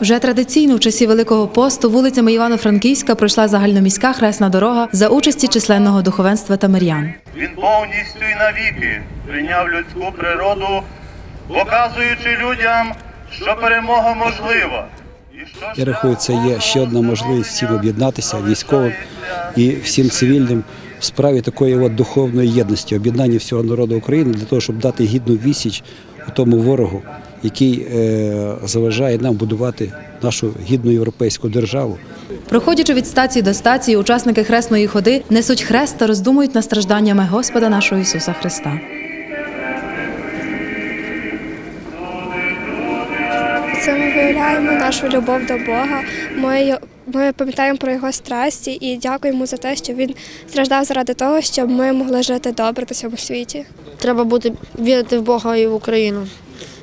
Вже традиційно в часі Великого посту вулицями Івано-Франківська пройшла загальноміська хресна дорога за участі численного духовенства та мирян. Він повністю і навіки прийняв людську природу, показуючи людям, що перемога можлива. І що Я рахую, це є ще одна можливість всім об'єднатися військовим і всім цивільним в справі такої от духовної єдності, об'єднання всього народу України для того, щоб дати гідну відсіч у тому ворогу, який е, заважає нам будувати нашу гідну європейську державу. Проходячи від стації до стації, учасники хресної ходи несуть хрест та роздумують над стражданнями Господа нашого Ісуса Христа. Це ми виявляємо нашу любов до Бога. Ми, ми пам'ятаємо про його страсті і дякуємо за те, що він страждав заради того, щоб ми могли жити добре на цьому світі. Треба бути вірити в Бога і в Україну.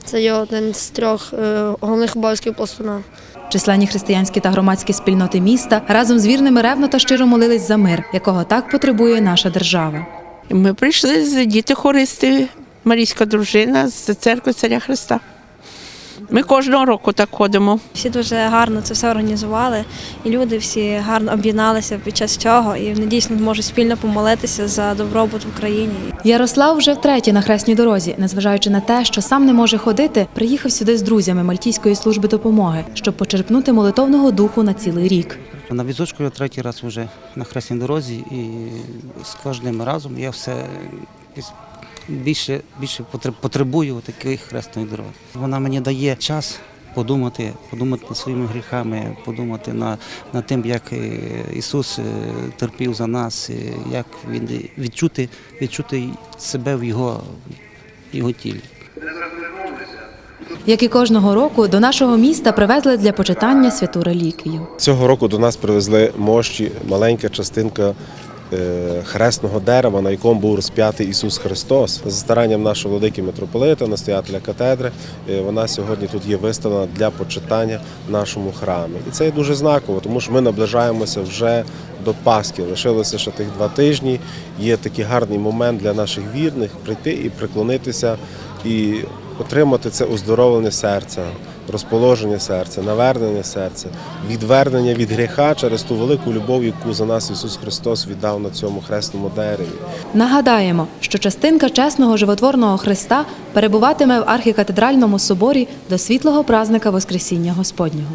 Це є один з трьох е, головних обов'язків пластуна. Численні християнські та громадські спільноти міста разом з вірними ревно та щиро молились за мир, якого так потребує наша держава. Ми прийшли з діти хористи, Марійська дружина з церкви Царя Христа. Ми кожного року так ходимо. Всі дуже гарно це все організували, і люди всі гарно об'єдналися під час цього, і вони дійсно можуть спільно помолитися за добробут в Україні. Ярослав вже втретє на хресній дорозі, незважаючи на те, що сам не може ходити, приїхав сюди з друзями Мальтійської служби допомоги, щоб почерпнути молитовного духу на цілий рік. На візочку я третій раз вже на хресній дорозі, і з кожним разом я все більше, більше потреб- потребую такої хресної дороги. Вона мені дає час подумати, подумати над своїми гріхами, подумати на, над тим, як е, Ісус е, терпів за нас, е, як він відчути, відчути себе в його, його тілі. Як і кожного року, до нашого міста привезли для почитання святу реліквію. Цього року до нас привезли мощі, маленька частинка хресного дерева, на якому був розп'ятий Ісус Христос. За старанням нашого владики митрополита, настоятеля катедри, е, вона сьогодні тут є виставлена для почитання в нашому храмі. І це є дуже знаково, тому що ми наближаємося вже до Пасхи. Лишилося ще тих два тижні. Є такий гарний момент для наших вірних прийти і приклонитися і отримати це оздоровлення серця, розположення серця, навернення серця, відвернення від гріха через ту велику любов, яку за нас Ісус Христос віддав на цьому хресному дереві. Нагадаємо, що частинка чесного животворного Христа перебуватиме в архікатедральному соборі до світлого празника Воскресіння Господнього.